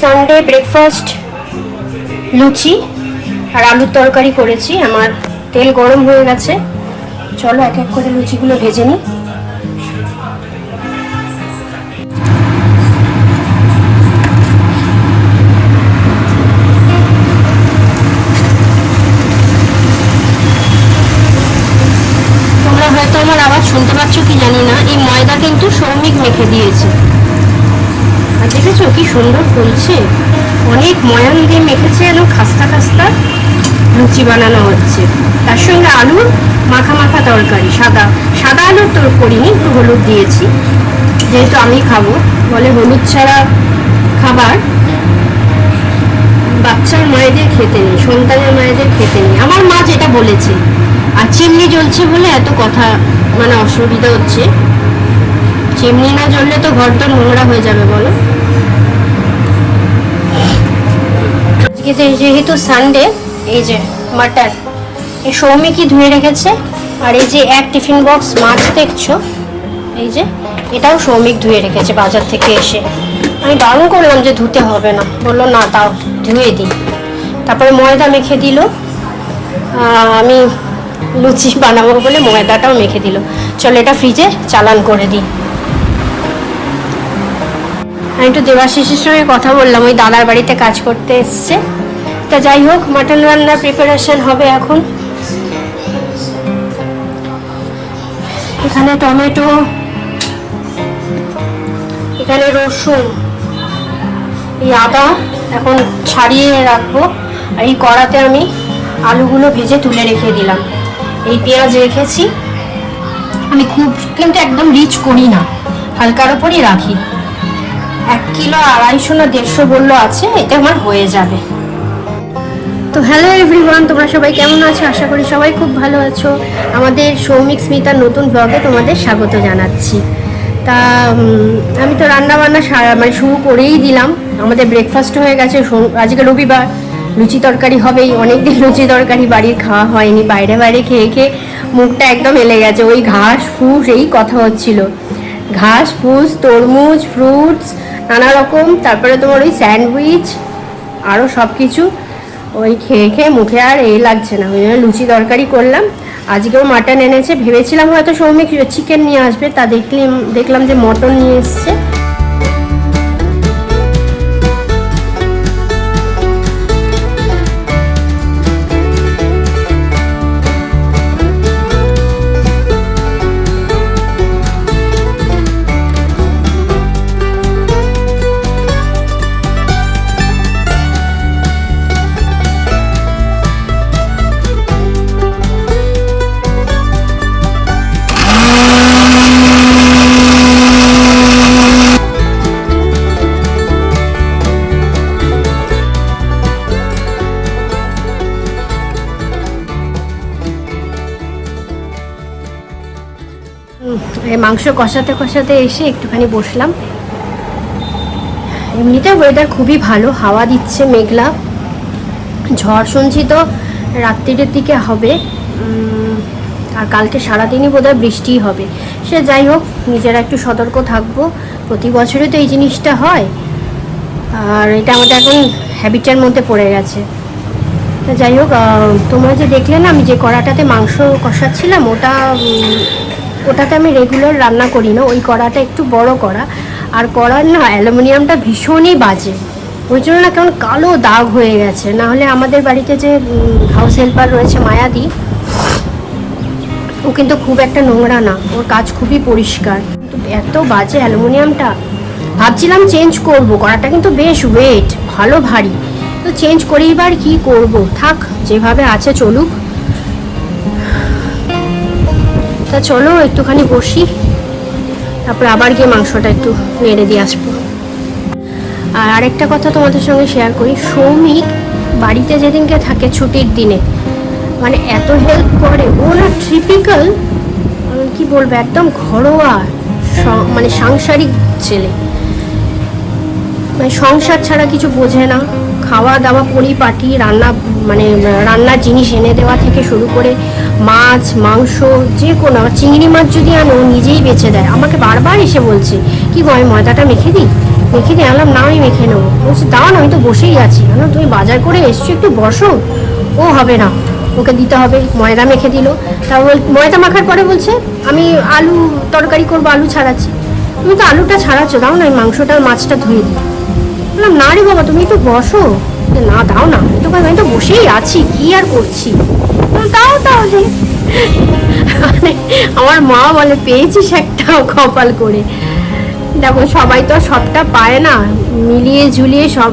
Sunday breakfast লুচি আর আলুর তরকারি করেছি। আমার তেল গরম হয়ে গেছে। চলো এক এক করে লুচিগুলো ভেজে নিই। তোমরা আমার আওয়াজ শুনতে পাচ্ছ কি জানি না। এই ময়দা কিন্তু সৌমিক মেখে দিয়েছে। আর দেখেছ কি সুন্দর ফুলছে? অনেক ময়ান দিয়ে মেখেছে যেন, খাস্তা খাস্তা লুচি বানানো হচ্ছে। তার সঙ্গে আলুর মাখা মাখা তরকারি, সাদা সাদা আলুর তো করিনি একটু হলুদ দিয়েছি। যেহেতু আমি খাব, বলে হলুদ ছাড়া খাবার বাচ্চার মায়েদের খেতে নেই, সন্তানের মায়েদের খেতে নেই। আমার মা যেটা বলেছে, আর চিমনি জ্বলছে বলে এত কথা মানে অসুবিধা হচ্ছে। চিমনি না জ্বললে তো ঘর তো নোংরা হয়ে যাবে, বলো। আজকে যেহেতু সানডে এই যে মাটন এই সৌমিকই ধুয়ে রেখেছে? আর এই যে এক টিফিন বক্স মাছ দেখছ, এই যে এটাও সৌমিক ধুয়ে রেখেছে বাজার থেকে এসে। আমি বারণ করলাম যে ধুতে হবে না। বলল, না তাও ধুয়ে দিই। তারপরে ময়দা মেখে দিল। আমি লুচি বানাবো বলে ময়দাটাও মেখে দিল। চলো, এটা ফ্রিজে চালান করে দিই। আমি একটু দেবাশিসের সঙ্গে কথা বললাম, ওই দাদার বাড়িতে কাজ করতে এসছে। তা যাই হোক মাটন রান্নার প্রিপারেশন হবে এখন। এখানে টমেটো, এখানে রসুন, এই আদা এখন ছাড়িয়ে রাখব। আর এই কড়াতে আমি আলুগুলো ভেজে তুলে রেখে দিলাম। এই পেঁয়াজ রেখেছি। আমি খুব, কিন্তু একদম রিচ করি না। হালকার ওপরই রাখি। এক কিলো আড়াইশো না দেড়শো বলল আছে, এটা আমার হয়ে যাবে। তো হ্যালো এভরিওয়ান তোমরা সবাই কেমন আছো? আশা করি সবাই খুব ভালো আছো। আমাদের সৌমিক স্মিতার নতুন ব্লগে তোমাদের স্বাগত জানাচ্ছি। তা আমি তো রান্না বান্না সারা মানে শুরু করেই দিলাম। আমাদের ব্রেকফাস্ট হয়ে গেছে আজকে রবিবার। লুচি তরকারি হবেই, অনেকদিন লুচি তরকারি বাড়ির খাওয়া হয়নি। বাইরে বাইরে খেয়ে খেয়ে মুখটা একদম এলে গেছে। ওই ঘাস, ফুস, এই কথা হচ্ছিল। ঘাস, ফুস, তরমুজ ফ্রুটস নানা রকম, তারপরে তোমার ওই স্যান্ডউইচ আরও সব কিছু ওই খেয়ে খেয়ে মুখে আর এই লাগছে না, ওই জন্য লুচি তরকারি করলাম। আজকেও মাটন এনেছে, ভেবেছিলাম হয়তো সৌমিক চিকেন নিয়ে আসবে, তা দেখলি দেখলাম যে মটন নিয়ে এসছে। মাংস কষাতে কষাতে এসে একটুখানি বসলাম। এমনিতে ওয়েদার খুবই ভালো, হাওয়া দিচ্ছে, মেঘলা। ঝড় শুনছি তো রাত্রির দিকে হবে। আর কালকে সারাদিনই বোধহয় বৃষ্টিই হবে। সে যাই হোক, নিজেরা একটু সতর্ক থাকব। প্রতি বছরই তো এই জিনিসটা হয়। আর এটা আমাদের এখন হ্যাবিটের মধ্যে পড়ে গেছে। যাই হোক তোমরা যে দেখলে না, আমি যে কড়াটাতে মাংস কষাচ্ছিলাম, ওটা ওটাতে আমি রেগুলার রান্না করি না, ওই কড়াটা একটু বড় কড়া। আর কড়ার না অ্যালুমিনিয়ামটা ভীষণই বাজে। ওই জন্য না কেমন কালো দাগ হয়ে গেছে। না হলে আমাদের বাড়িতে যে হাউস হেল্পার রয়েছে মায়াদি, ও কিন্তু খুব একটা নোংরা না। ওর কাজ খুবই পরিষ্কার। এত বাজে অ্যালুমিনিয়ামটা। ভাবছিলাম চেঞ্জ করব। কড়াটা কিন্তু বেশ ওয়েট ভালো ভারী। তো চেঞ্জ করেই বার কি করব? থাক, যেভাবে আছে চলুক। তা চলো, একটুখানি বসি। তারপর আবার গিয়ে মাংসটা একটু নেড়ে দিয়ে আসব। আর আরেকটা কথা তোমাদের সঙ্গে শেয়ার করি, সৌমিক বাড়িতে যেদিনকে থাকে ছুটির দিনে মানে এত হেল্প করে, ও না ট্রিপিক্যাল কি বলব, একদম ঘরোয়া মানে সাংসারিক ছেলে। মানে সংসার ছাড়া কিছু বোঝে না। খাওয়া দাওয়া পরিপাটি, রান্না মানে রান্নার জিনিস এনে দেওয়া থেকে শুরু করে মাছ, মাংস, যে কোনো চিংড়ি মাছ যদি আনো নিজেই বেছে দেয়। আমাকে বারবার এসে বলছে, কি গো আমি ময়দাটা মেখে দিই? মেখে দিয়ে আনলাম, না, আমি মেখে নেব। বলছি, দাও না, আমি তো বসেই আছি। না তুমি বাজার করে এসছো, একটু বসো। ও হবে না, ওকে দিতে হবে। ময়দা মেখে দিল। তারপর ময়দা মাখার পরে বলছে, আমি আলু তরকারি করব, আলু ছাড়াচ্ছি। তুমি তো আলুটা ছাড়াচ্ছ, দাও না মাংসটা, মাছটা ধুয়ে দিই। বললাম, না রে বাবা, তুমি একটু বসো। না, দাও না আমি তো আমি তো বসেই আছি, কি আর করছি? দাও তাহলে। আমার মা বলে, পেয়েছিস একটা কপাল করে। দেখো, সবাই তো সবটা পায় না। মিলিয়ে ঝুলিয়ে সব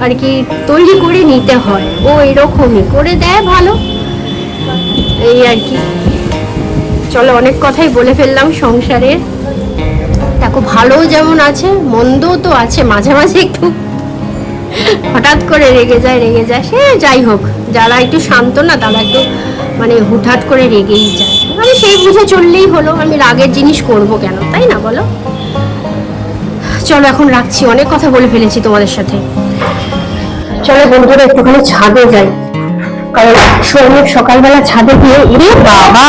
আর কি তৈরি করে নিতে হয়। ও এরকমই। করে দেয় ভালো। এই আর কি। চলো, অনেক কথাই বলে ফেললাম সংসারের দেখো ভালো যেমন আছে, মন্দও তো আছে। মাঝে মাঝে একটু হঠাৎ করে রেগে যায় রেগে যায়। সে যাই হোক, যারা একটু শান্ত না, তারা একটু মানে হুটহাট করে রেগেই যায়। মানে সেই বুঝে চললেই হলো, আমি রাগের জিনিস করব কেন, তাই না বলো? চলো এখন রাখছি, অনেক কথা বলে ফেলেছি তোমাদের সাথে। চলো বন্ধুরা, একটুখানি ছাদে যাই। কারণ সৌমিক সকালবেলা ছাদে গিয়ে এরে বাবা!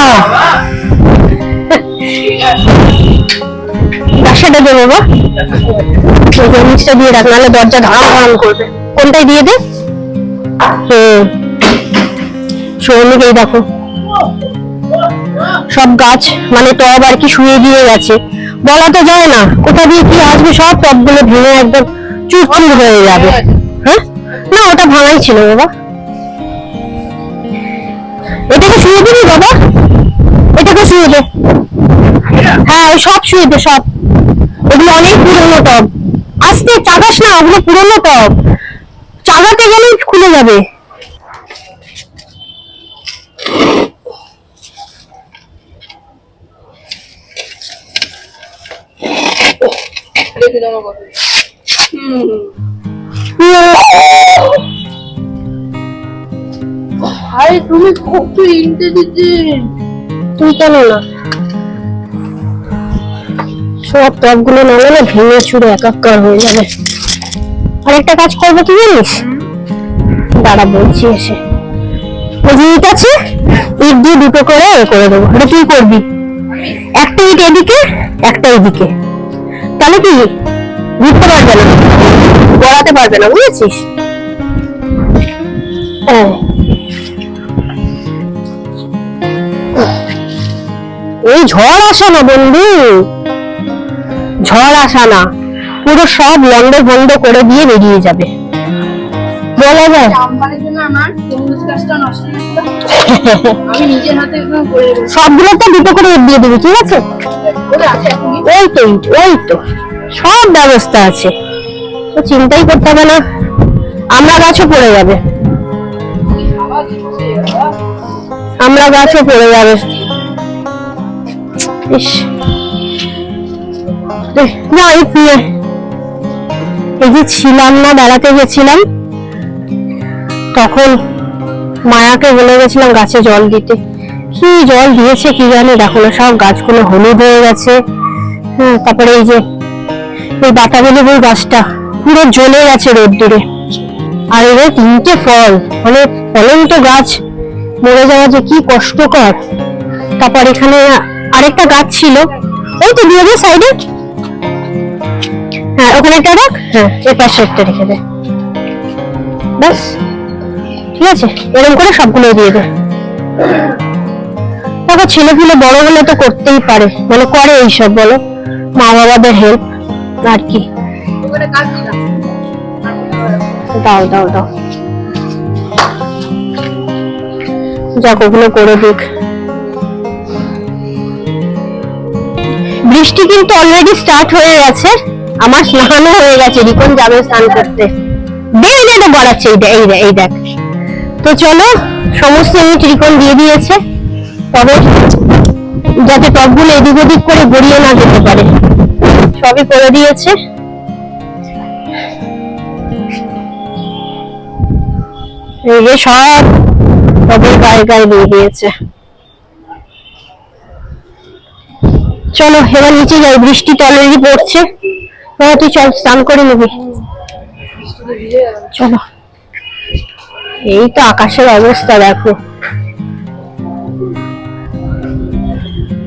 বাসাটা দে বাবা। নিচটা দিয়ে রাখ নাহলে দরজা ধারাম ধারাম করবে। কোনটাই দিয়ে দে? হুম। সৌমিক এই দেখো। সব গাছ মানে টব আর কি শুয়ে দিয়ে গেছে। বলা তো যায় না কোথা দিয়ে কি আসবে সব টবগুলো ভেঙে একদম চুরচুর হয়ে যাবে। হ্যাঁ? না ওটা ভাঙাই ছিল বাবা। এটাকে শুয়ে দিবি বাবা। এটাকে শুয়ে দে। হ্যাঁ ওই সব শুয়ে দে সব। ওগুলো অনেক পুরনো টব। আস্তে চাগাস না ওগুলো পুরনো টব। চাগাতে গেলেই খুলে যাবে। আরে তুমি কত ইন্টেলিজেন্ট তুই কেন না সব টবগুলো নামে না ভেঙে চুরে একাকার হয়ে যাবে। আরেকটা কাজ করব কি জানিস? দাঁড়া বলছি এসে। আছে, ইট দিয়ে দুটো করে করে দেবো। তুই করবি। একটা ইট এদিকে, একটা এদিকে। তাহলে কি? ঘুরতে পারবে না। গড়াতে পারবে না, বুঝেছিস? হ্যাঁ। এই ঝড় আসে না বন্ধু। ঝড় আসা না পুরো সব লন্ড বন্ধ করে দিয়ে বেরিয়ে যাবে। বলা যায় সবগুলো তো দুটো করে দিয়ে দিবি ঠিক আছে? ওই তো ওই তো। সব ব্যবস্থা আছে। তো চিন্তাই করতে হবে না। আমরা গাছও পড়ে যাবে। আমরা গাছও পড়ে যাবে। ইস। না এই যে ছিলাম না, বেড়াতে গেছিলাম, তখন মায়াকে বলে গেছিলাম গাছে জল দিতে। কি জল দিয়েছে কি জানি, দেখো না, সব গাছগুলো হলুদ হয়ে গেছে। হ্যাঁ তারপরে এই যে, এই বাতাবি লেবুর গাছটা, পুরো জ্বলে গেছে রোদ্দুরে। আর এবার তিনটে ফল মানে ফলন্ত গাছ, মরে যাওয়া যে কি কষ্টকর। তারপর এখানে আরেকটা গাছ ছিল, ওই তো দিয়ে সাইডে। হ্যাঁ ওখানে একটা রাখ। হ্যাঁ। এ পাশে একটা রেখে দে। ব্যাস। ঠিক আছে? এরকম করে সবগুলো দিয়ে দে। দেখো ছেলে পুলে বড় হলে তো করতেই পারে। মানে করে এইসব বলো। মা বাবাদের হেল্প আর কি? দাও দাও দাও। যাক ওগুলো করে দিক। বৃষ্টি কিন্তু অলরেডি স্টার্ট হয়ে গেছে। আমার স্নানও হয়ে গেছে রিকন যাবে স্নান করতে। দে দেখ গড়াচ্ছে এই দেখ এই দেখ এই দেখ। তো চলো, সমস্ত ইট রিকন দিয়ে দিয়েছে। তবে যাতে টপগুলো এদিক ওদিক করে গড়িয়ে না যেতে পারে। সবই করে দিয়েছে। এই যে সব তবে গায়ে গায়ে দিয়ে দিয়েছে। চলো, এবার নিচে যাই, বৃষ্টি তো পড়ছে। হ্যাঁ তুই চল, স্নান করে নিবি। চলো। এই তো আকাশের অবস্থা, দেখো।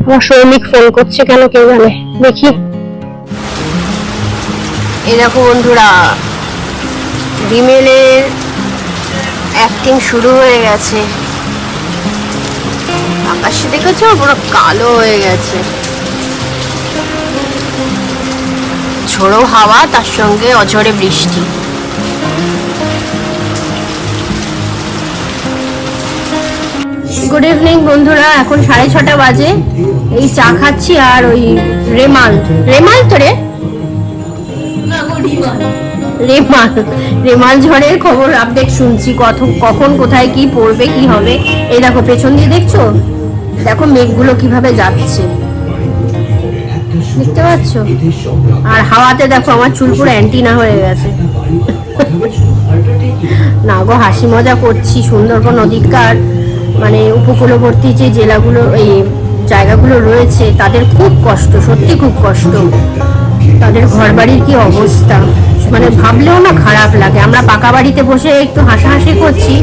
আমার সৌমিক ফোন করছে কেন কে জানে। দেখি। এই দেখো বন্ধুরা রিমেলের অ্যাক্টিং শুরু হয়ে গেছে। আকাশে দেখেছ? পুরো কালো হয়ে গেছে। ঝোড়ো হাওয়া, তার সঙ্গে অঝরে বৃষ্টি। গুড ইভিনিং বন্ধুরা। এখন সাড়ে ছটা বাজে। এই চা খাচ্ছি আর ওই রেমাল। রেমাল তো রে? রেমাল। রেমাল ঝড়ের খবর আপডেট শুনছি। কত কখন, কোথায়, কি পড়বে, কি হবে? এই দেখো, পেছন দিয়ে দেখছ? দেখো মেঘগুলো কীভাবে যাচ্ছে। দেখতে পাচ্ছ? আর হাওয়াতে দেখো আমার চুল পুরো অ্যান্টিনা হয়ে গেছে। না। গো হাসি মজা করছি সুন্দরবন নদীকার মানে উপকূলবর্তী যে জেলাগুলো এই জায়গাগুলো রয়েছে তাদের খুব কষ্ট সত্যি খুব কষ্ট। তাদের ঘর বাড়ির কি অবস্থা? মানে ভাবলেও না খারাপ লাগে। আমরা পাকা বাড়িতে বসে একটু হাসাহাসি করছি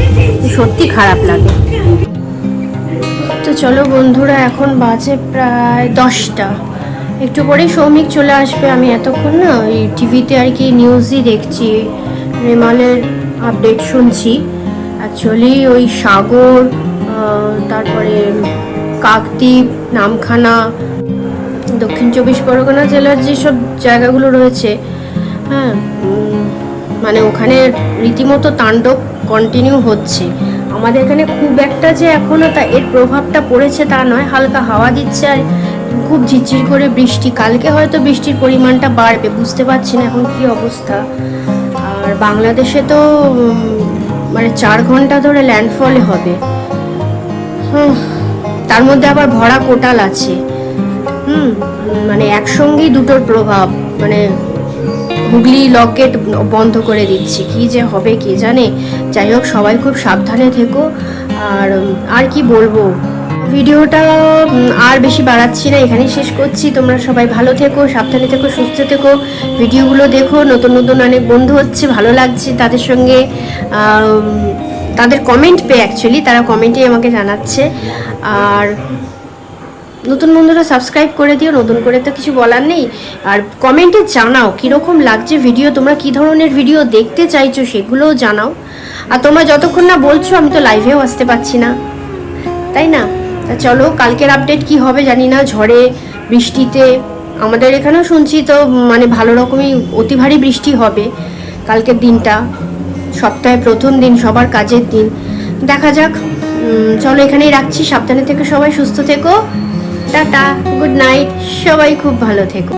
সত্যি খারাপ লাগে। তো চলো বন্ধুরা এখন বাজে প্রায় দশটা। একটু পরেই সৌমিক চলে আসবে, আমি এতক্ষণ না ওই টিভিতে আর কি নিউজই দেখছি, রেমালের আপডেট শুনছি। অ্যাকচুয়ালি ওই সাগর তারপরে কাকদ্বীপ, নামখানা, দক্ষিণ চব্বিশ পরগনা জেলার যেসব জায়গাগুলো রয়েছে হ্যাঁ মানে ওখানে রীতিমতো তাণ্ডব কন্টিনিউ হচ্ছে। আমাদের এখানে খুব একটা যে এখনও তা এর প্রভাবটা পড়েছে তা নয়, হালকা হাওয়া দিচ্ছে আর খুব ঝিরঝির করে বৃষ্টি। কালকে হয়তো বৃষ্টির পরিমাণটা বাড়বে বুঝতে পারছি না এখন কি অবস্থা। আর বাংলাদেশে তো মানে চার ঘণ্টা ধরে ল্যান্ডফলে হবে। হুম, তার মধ্যে আবার ভরা কোটাল আছে। হুম মানে একসঙ্গেই দুটোর প্রভাব মানে হুগলি লকেট বন্ধ করে দিচ্ছি। কি যে হবে কে জানে? যাই হোক সবাই খুব সাবধানে থেকো। আর আর কি বলব? ভিডিওটা আর বেশি বাড়াচ্ছি না, এখানেই শেষ করছি। তোমরা সবাই ভালো থেকো, সাবধানে থেকো, সুস্থ থেকো। ভিডিওগুলো দেখো, নতুন নতুন অনেক বন্ধু হচ্ছে, ভালো লাগছে তাদের সঙ্গে তাদের কমেন্ট পেয়ে অ্যাকচুয়ালি তারা কমেন্টেই আমাকে জানাচ্ছে। আর নতুন বন্ধুরা সাবস্ক্রাইব করে দিও, নতুন করে তো কিছু বলার নেই। আর কমেন্টে জানাও, কীরকম লাগছে ভিডিও তোমরা কী ধরনের ভিডিও দেখতে চাইছো সেগুলোও জানাও। আর তোমরা যতক্ষণ না বলছো, আমি তো লাইভেও আসতে পারছি না। তাই না? তা চলো, কালকের আপডেট কি হবে জানি না, ঝড়ে, বৃষ্টিতে, আমাদের এখানেও শুনছি তো মানে ভালো রকমই, অতি ভারী বৃষ্টি হবে কালকের দিনটা। সপ্তাহে প্রথম দিন, সবার কাজের দিন। দেখা যাক চলো এখানেই রাখছি, সাবধানে থেকে সবাই, সুস্থ থেকো। টাটা গুড নাইট সবাই খুব ভালো থেকো।